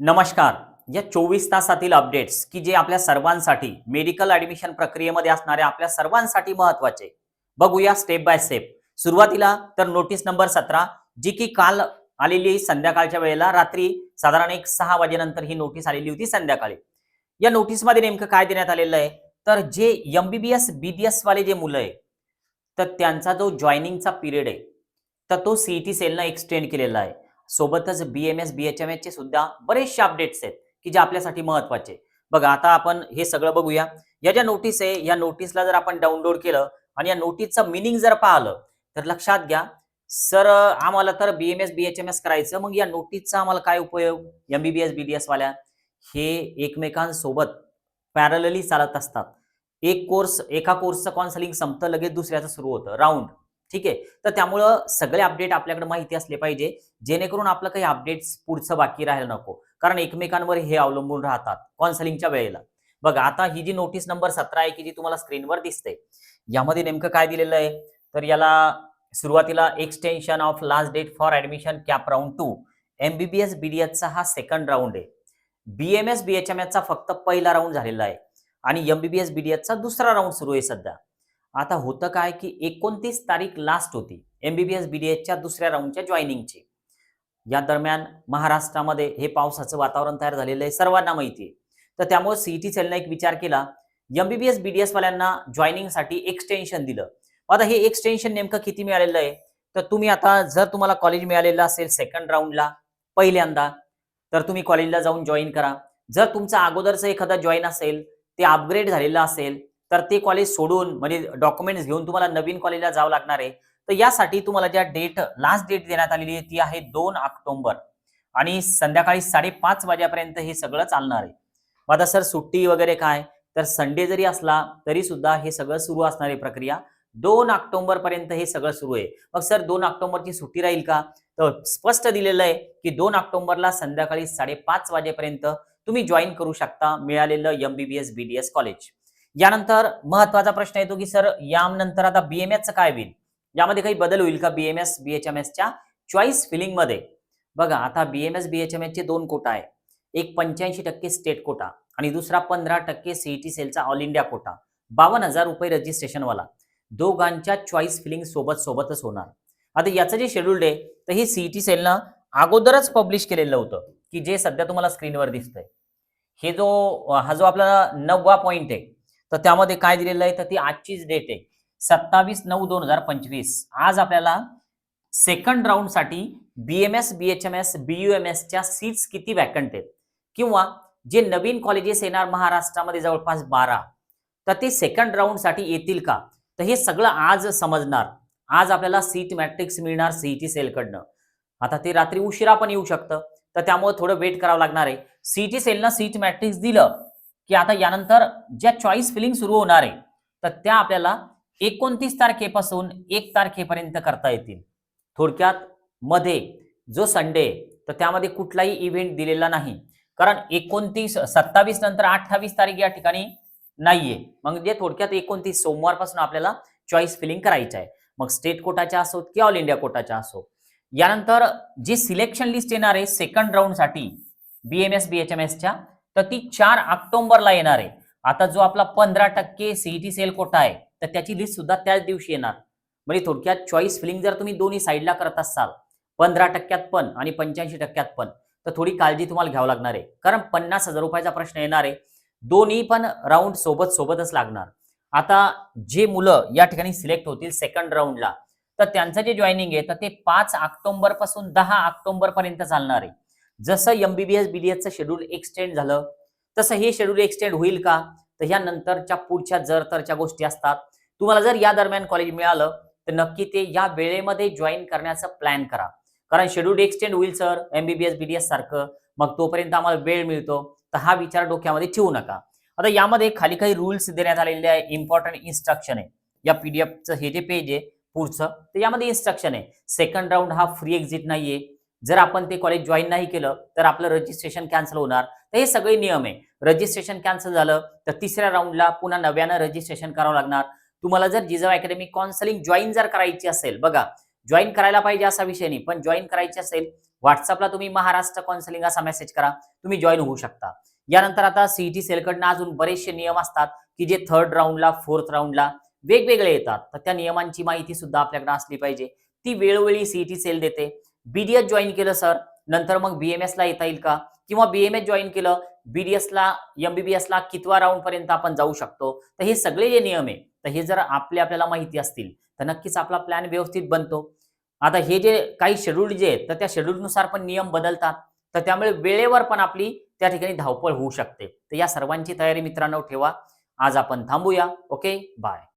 नमस्कार. या चोवीस तासातील अपडेट्स की जे आपल्या सर्वांसाठी मेडिकल ऍडमिशन प्रक्रियेमध्ये असणाऱ्या आपल्या सर्वांसाठी महत्त्वाचे. बघूया स्टेप बाय स्टेप सुरुवातीला तर नोटीस नंबर सतरा जी की काल आलेली संध्याकाळच्या वेळेला रात्री साधारण एक सहा वाजेनंतर ही नोटीस आलेली होती संध्याकाळी. या नोटीसमध्ये नेमकं काय देण्यात आलेलं आहे? तर जे एमबीबीएस बीडीएस वाले जे मुलं आहे तर त्यांचा जो जॉईनिंगचा पिरियड आहे तर तो सीईटी सेलनं एक्सटेंड केलेला आहे. सोबतच B M S B H M चे सुद्धा बरेचसे अपडेट्स आहेत की जे आपल्यासाठी महत्त्वाचे बघा आता आपण हे सगळं बघूया. या ज्या नोटीस आहे या नोटीसला जर आपण डाउनलोड केलं आणि या नोटीसचं मिनिंग जर पाहिलं तर लक्षात घ्या सर आम्हाला तर B M S B H M S करायचं मग या नोटीसचा आम्हाला काय उपयोग? M B B S B D एसवाल्या हे एकमेकांसोबत पॅरलली चालत असतात. एक कोर्स एका कोर्सचं कॉन्सलिंग संपतं लगेच दुसऱ्याचं सुरू होतं. राऊंड ठीक आहे? तर त्यामुळं सगळे अपडेट आपल्याकडे माहिती असले पाहिजे जेणेकरून आपलं काही अपडेट्स पुढचं बाकी राहायला नको. कारण एकमेकांवर हे अवलंबून राहतात कॉन्सलिंगच्या वेळेला. बघा आता ही जी नोटीस नंबर सतरा आहे की जी तुम्हाला स्क्रीनवर दिसते यामध्ये नेमकं काय दिलेलं आहे? तर याला सुरुवातीला extension of last date for admission cap round two MBBS बीडीएसचा हा सेकंड राऊंड आहे. बीएमएस बीएचएमएसचा फक्त पहिला राऊंड झालेला आहे. आणि एमबीबीएस बीडीएसचा दुसरा राऊंड सुरू आहे सध्या. आता होतं काय की एकोणतीस तारीख लास्ट होती. एमबीबीएस बीडीएसच्या दुसऱ्या राऊंडच्या जॉईनिंगची या दरम्यान महाराष्ट्रामध्ये हे पावसाचं वातावरण तयार झालेलं आहे सर्वांना माहिती आहे. तर त्यामुळे सीईटी सेलनं एक विचार केला. एमबीबीएस बीडीएस वाल्यांना जॉईनिंगसाठी एक्सटेन्शन दिलं. आता हे एक्सटेन्शन नेमकं किती मिळालेलं आहे? तर तुम्ही आता जर तुम्हाला कॉलेज मिळालेलं असेल सेकंड राऊंडला पहिल्यांदा तर तुम्ही कॉलेजला जाऊन जॉईन करा. जर तुमचं अगोदरचं एखादा जॉईन असेल ते अपग्रेड झालेलं असेल तर ते कॉलेज सोडून म्हणजे डॉक्युमेंट्स घेऊन तुम्हाला नवीन कॉलेजला जावं लागणार आहे. तर यासाठी तुम्हाला ज्या डेट लास्ट डेट देण्यात आलेली आहे ती आहे दोन ऑक्टोंबर. आणि संध्याकाळी साडेपाच वाजेपर्यंत हे सगळं चालणार आहे. मग आता सर सुट्टी वगैरे काय? तर संडे जरी असला तरी सुद्धा हे सगळं सुरू असणार आहे प्रक्रिया. दोन ऑक्टोबर पर्यंत हे सगळं सुरू आहे. मग सर दोन ऑक्टोबरची सुट्टी राहील का? तर स्पष्ट दिलेलं आहे की दोन ऑक्टोबरला संध्याकाळी साडेपाच वाजेपर्यंत तुम्ही जॉईन करू शकता मिळालेलं एमबीबीएस बीडीएस कॉलेज यानंतर महत्त्वाचा प्रश्न येतो की सर यानंतर आता बीएमएसचं काय होईल? यामध्ये काही बदल होईल का बीएमएस बीएचएमएसच्या चॉईस फिलिंगमध्ये? बघा आता बीएमएस बीएचएमएस चे दोन कोटा आहे. एक पंच्याऐंशी टक्के स्टेट कोटा आणि दुसरा पंधरा टक्के सीईटी सेलचा ऑल इंडिया कोटा. बावन्न हजार रुपये रजिस्ट्रेशन वाला. दोघांच्या चॉईस फिलिंग सोबत सोबतच होणार. आता याचं जे शेड्यूल्ड आहे तर हे सीईटी सेलनं अगोदरच पब्लिश केलेलं होतं की जे सध्या तुम्हाला स्क्रीनवर दिसतंय. हे जो हा जो आपला नववा पॉईंट आहे तर त्यामध्ये काय दिलेलं आहे? तर ती आजचीच डेट आहे. सत्तावीस नऊ दोन हजार पंचवीस. आज आपल्याला सेकंड राऊंडसाठी बीएमएस एम एसच्या सीट्स किती वॅकंट आहेत? किंवा जे नवीन कॉलेजेस येणार महाराष्ट्रामध्ये जवळपास बारा. तर ते सेकंड राऊंडसाठी येतील का? तर हे सगळं आज समजणार. आज आपल्याला सीट मॅट्रिक्स मिळणार सीईटी सेलकडनं आता ते रात्री उशिरा पण येऊ शकतं. तर त्यामुळे थोडं वेट करावं लागणार आहे. सीईटी सेलनं सीट मॅट्रिक्स दिलं. की आता यानंतर ज्या चॉईस फिलिंग सुरू होणार आहे तर त्या आपल्याला एकोणतीस तारखेपासून एक तारखेपर्यंत करता येतील. थोडक्यात मध्ये जो संडे तर त्यामध्ये कुठलाही इव्हेंट दिलेला नाही. कारण एकोणतीस सत्तावीस नंतर अठ्ठावीस तारीख या ठिकाणी नाहीये. म्हणजे थोडक्यात एकोणतीस सोमवारपासून आपल्याला चॉईस फिलिंग करायचं आहे. मग स्टेट कोटाच्या असो की ऑल इंडिया कोटाच्या असो. यानंतर जी सिलेक्शन लिस्ट येणार आहे सेकंड राऊंडसाठी बीएमएस बीएचएमएसच्या तर ती चार ऑक्टोबरला येणार आहे. आता जो आपला पंधरा टक्के सीईटी सेल कोटा आहे तर त्याची लिस्ट सुद्धा त्याच दिवशी येणार. म्हणजे थोडक्यात चॉईस फिलिंग जर तुम्ही दोन्ही साईडला करत असाल पंधरा टक्क्यात पण आणि पंच्याऐंशी टक्क्यात पण तर थोडी काळजी तुम्हाला घ्यावं लागणार आहे. कारण पन्नास हजार रुपयाचा प्रश्न येणार आहे. दोन्ही पण राऊंड सोबत सोबतच लागणार. आता जे मुलं या ठिकाणी सिलेक्ट होतील सेकंड राऊंडला तर त्यांचं जे जॉईनिंग आहे तर ते पाच ऑक्टोबरपासून दहा ऑक्टोबर पर्यंत चालणार आहे. जसं एमबीबीएस बीडीएसचं शेड्यूल एक्सटेंड झालं तसं हे शेड्यूल एक्सटेंड होईल का? तर ह्या नंतरच्या पुढच्या जर तरच्या गोष्टी असतात. तुम्हाला जर या दरम्यान कॉलेज मिळालं तर नक्की ते या वेळेमध्ये जॉईन करण्याचा प्लॅन करा. कारण शेड्यूल एक्सटेंड होईल सर एमबीबीएस बीडीएस सारखं. मग तोपर्यंत आम्हाला वेळ मिळतो. तर हा विचार डोक्यामध्ये ठेवू नका. आता यामध्ये खाली काही रूल्स देण्यात आलेले आहे. इम्पॉर्टंट इन्स्ट्रक्शन आहे. या पीडीएफचं हे जे पेज आहे पुढचं तर यामध्ये इन्स्ट्रक्शन आहे. सेकंड राऊंड हा फ्री एक्झिट नाहीये. जर आपण ते कॉलेज जॉईन नाही केलं तर आपलं रजिस्ट्रेशन कॅन्सल होणार. तर हे सगळे नियम आहे. रजिस्ट्रेशन कॅन्सल झालं तर तिसऱ्या राऊंडला पुन्हा नव्यानं रजिस्ट्रेशन करावं लागणार. तुम्हाला जर जिजाऊ अकॅडमी काउन्सिलिंग जॉईन जर करायची असेल बघा जॉईन करायला पाहिजे असा विषय नाही पण जॉईन करायची असेल व्हॉट्सअपला तुम्ही महाराष्ट्र काउन्सिलिंग असा मेसेज करा तुम्ही जॉईन होऊ शकता. यानंतर आता सीईटी सेलकडनं अजून बरेचसे नियम असतात की जे थर्ड राऊंडला फोर्थ राऊंडला वेगवेगळे येतात. तर त्या नियमांची माहिती सुद्धा आपल्याकडे असली पाहिजे. ती वेळोवेळी सीईटी सेल देते. बीडीएस जॉईन केलं सर नंतर मग बीएमएस ला येता येईल का? किंवा बीएमएस जॉईन केलं बीडीएस ला एमबीबीएस ला कितवा राऊंड पर्यंत आपण जाऊ शकतो? तर हे सगळे जे नियम आहे तर हे जर आपले आपल्याला माहिती असतील तर नक्कीच आपला प्लॅन व्यवस्थित बनतो. आता हे जे काही शेड्यूल जे आहेत तर त्या शेड्यूलनुसार पण नियम बदलतात. तर त्यामुळे वेळेवर पण आपली त्या ठिकाणी धावपळ होऊ शकते. तर या सर्वांची तयारी मित्रांनो ठेवा. आज आपण थांबूया. Okay bye